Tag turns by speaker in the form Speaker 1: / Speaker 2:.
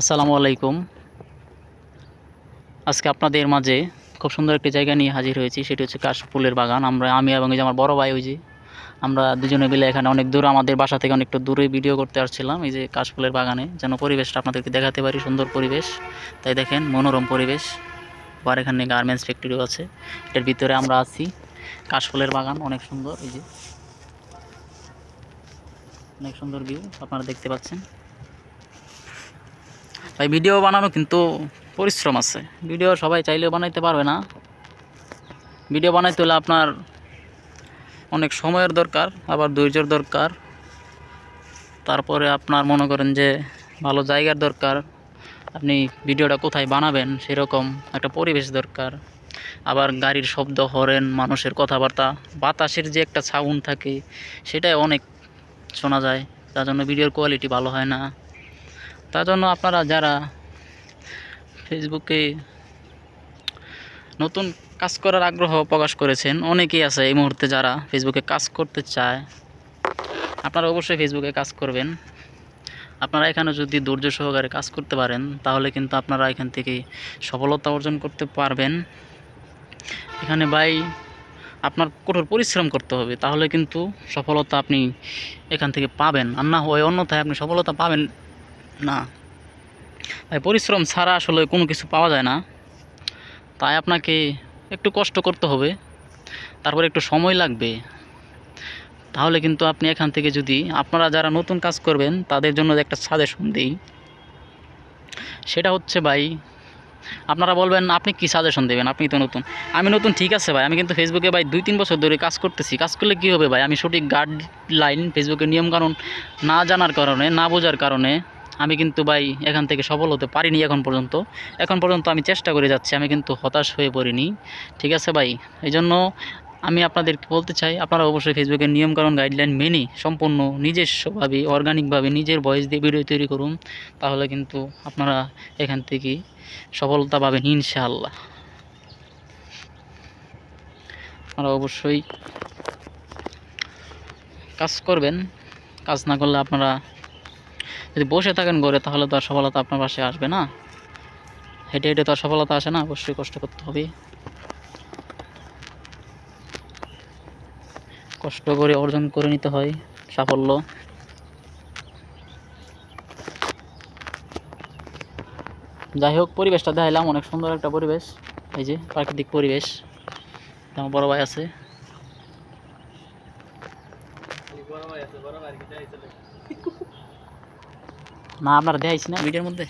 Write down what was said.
Speaker 1: আসসালামু আলাইকুম। আজকে আপনাদের মাঝে খুব সুন্দর একটি জায়গা নিয়ে হাজির হয়েছি, সেটি হচ্ছে কাশফুলের বাগান। আমরা, আমি এবং এই যে আমার বড় ভাই ওই যে, আমরা দুজনে মিলে এখানে অনেক দূর, আমাদের বাসা থেকে অনেকটা দূরে ভিডিও করতে আসছিলাম এই যে কাশফুলের বাগানে, যেন পরিবেশটা আপনাদেরকে দেখাতে পারি, সুন্দর পরিবেশ। তাই দেখেন, মনোরম পরিবেশ। আবার এখানে গার্মেন্টস ফ্যাক্টরিও আছে। এর ভিতরে আমরা আছি। কাশফুলের বাগান, অনেক সুন্দর, এই যে। অনেক সুন্দর ভিউ আপনারা দেখতে পাচ্ছেন। ভাই ভিডিও বানানো কিন্তু পরিশ্রম আছে। ভিডিও সবাই চাইলেও বানাইতে পারবে না। ভিডিও বানাইতে হলে আপনার অনেক সময়ের দরকার, আবার ধৈর্যের দরকার। তারপরে আপনার মনে করেন যে ভালো জায়গার দরকার। আপনি ভিডিওটা কোথায় বানাবেন সেরকম একটা পরিবেশ দরকার। আবার গাড়ির শব্দ, হরেন, মানুষের কথাবার্তা, বাতাসের যে একটা সাউন্ড থাকে, সেটাই অনেক শোনা যায়। তার জন্য ভিডিওর কোয়ালিটি ভালো হয় না। তার জন্য আপনারা যারা ফেসবুকে নতুন কাজ করার আগ্রহ প্রকাশ করেছেন, অনেকেই আছে এই মুহূর্তে যারা ফেসবুকে কাজ করতে চায়, আপনারা অবশ্যই ফেসবুকে কাজ করবেন। আপনারা এখানে যদি ধৈর্য সহকারে কাজ করতে পারেন, তাহলে কিন্তু আপনারা এখান থেকে সফলতা অর্জন করতে পারবেন। এখানে ভাই আপনার কঠোর পরিশ্রম করতে হবে, তাহলে কিন্তু সফলতা আপনি এখান থেকে পাবেন। আর না হয় অন্যথায় আপনি সফলতা পাবেন না। ভাই, পরিশ্রম ছাড়া আসলে কোনো কিছু পাওয়া যায় না। তাই আপনাকে একটু কষ্ট করতে হবে, তারপর একটু সময় লাগবে। তাহলে কিন্তু আপনি এখান থেকে যদি আপনারা যারা নতুন কাজ করবেন, তাদের জন্য একটা সাজেশন দিই, সেটা হচ্ছে ভাই, আপনারা বলবেন, আপনি কি সাজেশন দেবেন? আপনি তো নতুন। আমি নতুন ঠিক আছে ভাই, আমি কিন্তু ফেসবুকে ভাই দুই তিন বছর ধরে কাজ করতেছি। কাজ করলে কী হবে ভাই? আমি সঠিক গাইডলাইন ফেসবুকের নিয়মকানুন না জানার কারণে, না বোঝার কারণে আমি কিন্তু ভাই এখান থেকে সফল হতে পারিনি এখন পর্যন্ত। এখন পর্যন্ত আমি চেষ্টা করে যাচ্ছি, আমি কিন্তু হতাশ হয়ে পড়িনি। ঠিক আছে ভাই? এই জন্য আমি আপনাদেরকে বলতে চাই, আপনারা অবশ্যই ফেসবুকের নিয়মকানুন গাইডলাইন মেনে সম্পূর্ণ নিজস্বভাবে অর্গানিকভাবে নিজের ভয়েস দিয়ে ভিডিও তৈরি করুন, তাহলে কিন্তু আপনারা এখান থেকে সফলতা পাবেন ইনশাআল্লাহ। আপনারা অবশ্যই কাজ করবেন, কাজ না করলে আপনারা যদি বসে থাকেন ঘরে, তাহলে তো আর সফলতা আপনার পাশে আসবে না। হেঁটে হেঁটে তো আর সফলতা আসে না, অবশ্যই কষ্ট করতে হবে। কষ্ট করে অর্জন করে নিতে হয়, সাফল্য। যাই হোক, পরিবেশটা দেখাইলাম, অনেক সুন্দর একটা পরিবেশ। এই যে প্রাকৃতিক পরিবেশ আমার বড় ভাই আছে। না আপনারা দেখাইছি না ভিডিওর মধ্যে